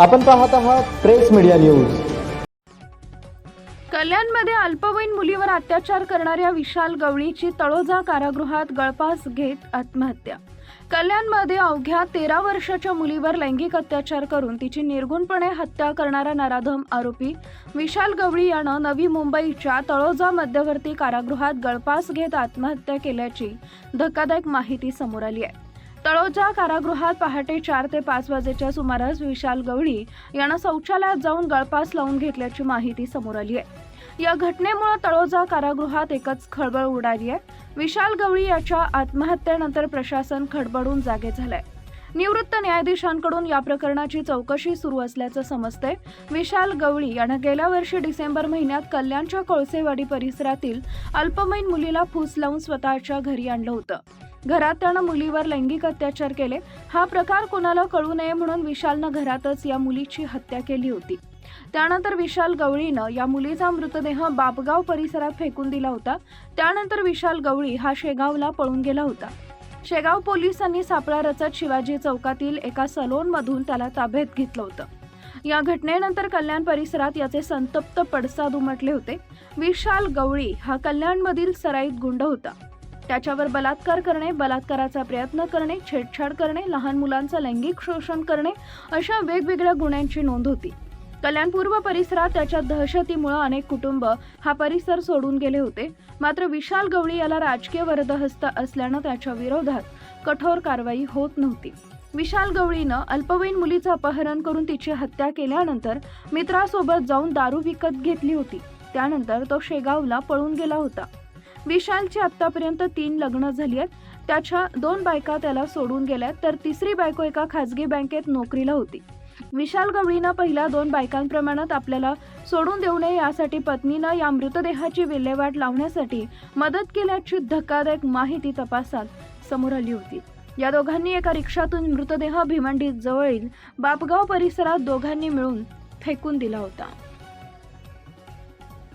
आपण पाहत आहात प्रेस मीडिया न्यूज. कल्याणमध्ये अल्पवयीन मुलीवर अत्याचार करणाऱ्या विशाल गवळीची तळोजा कारागृहात गळफास घेत आत्महत्या. कल्याणमध्ये अवघ्या तेरा वर्षाच्या मुलीवर लैंगिक अत्याचार करून तिची निर्गुणपणे हत्या करणारा नराधम आरोपी विशाल गवळी यानं नवी मुंबईच्या तळोजा मध्यवर्ती कारागृहात गळफास घेत आत्महत्या केल्याची धक्कादायक माहिती समोर आली आहे. तळोजा कारागृहात पहाटे चार ते पाच वाजेच्या सुमारास विशाल गवळी यानं शौचालयात जाऊन गळपास लावून घेतल्याची माहिती समोर आली आहे. या घटनेमुळे तळोजा कारागृहात एकच खळबळ उडाली आहे. विशाल गवळी याच्या आत्महत्येनंतर प्रशासन खडबडून जागे झालंय. निवृत्त न्यायाधीशांकडून या प्रकरणाची चौकशी सुरू असल्याचं समजतंय. विशाल गवळी यानं गेल्या वर्षी डिसेंबर महिन्यात कल्याणच्या कोळसेवाडी परिसरातील अल्पमयीन मुलीला फूस लावून स्वतःच्या घरी आणलं होतं. घरात त्यानं मुलीवर लैंगिक अत्याचार केले. हा प्रकार कोणाला कळू नये म्हणून विशालनं घरातच या मुलीची हत्या केली होती. त्यानंतर विशाल गवळीनं या मुलीचा मृतदेह बापगाव परिसरात फेकून दिला होता. त्यानंतर विशाल गवळी हा शेगावला पळून गेला होता. शेगाव पोलिसांनी सापळा रचत शिवाजी चौकातील एका सलोनमधून त्याला ताब्यात घेतलं होतं. या घटनेनंतर कल्याण परिसरात याचे संतप्त पडसाद उमटले होते. विशाल गवळी हा कल्याणमधील सराईत गुंड होता. त्याच्यावर बलात्कार करणे बलात्काराचा प्रयत्न करणे छेडछाड करणे लहान मुलांचं लैंगिक शोषण करणे अशा वेगवेगळ्या गुन्ह्यांची नोंद होती. कल्याण पूर्व परिसरात त्याच्या दहशतीमुळे अनेक कुटुंब हा परिसर सोडून गेले होते. मात्र विशाल गवळी याला राजकीय वरदहस्त असल्यानं त्याच्या विरोधात कठोर कारवाई होत नव्हती. विशाल गवळीनं अल्पवयीन मुलीचं अपहरण करून तिची हत्या केल्यानंतर मित्रासोबत जाऊन दारू विकत घेतली होती. त्यानंतर तो शेगावला पळून गेला होता. विशालची आतापर्यंत तीन लग्न झाली आहेत. त्याच्या दोन बायका त्याला सोडून गेल्या तर तिसरी बायको एका खाजगी बँकेत नोकरीला होती. विशाल गवळीनं पहिल्या दोन बायकांप्रमाणात आपल्याला सोडून देऊ नये यासाठी पत्नीनं या मृतदेहाची विल्हेवाट लावण्यासाठी मदत केल्याची धक्कादायक माहिती तपासात समोर आली होती. या दोघांनी एका रिक्षातून मृतदेह भिवंडी जवळील बापगाव परिसरात दोघांनी मिळून फेकून दिला होता.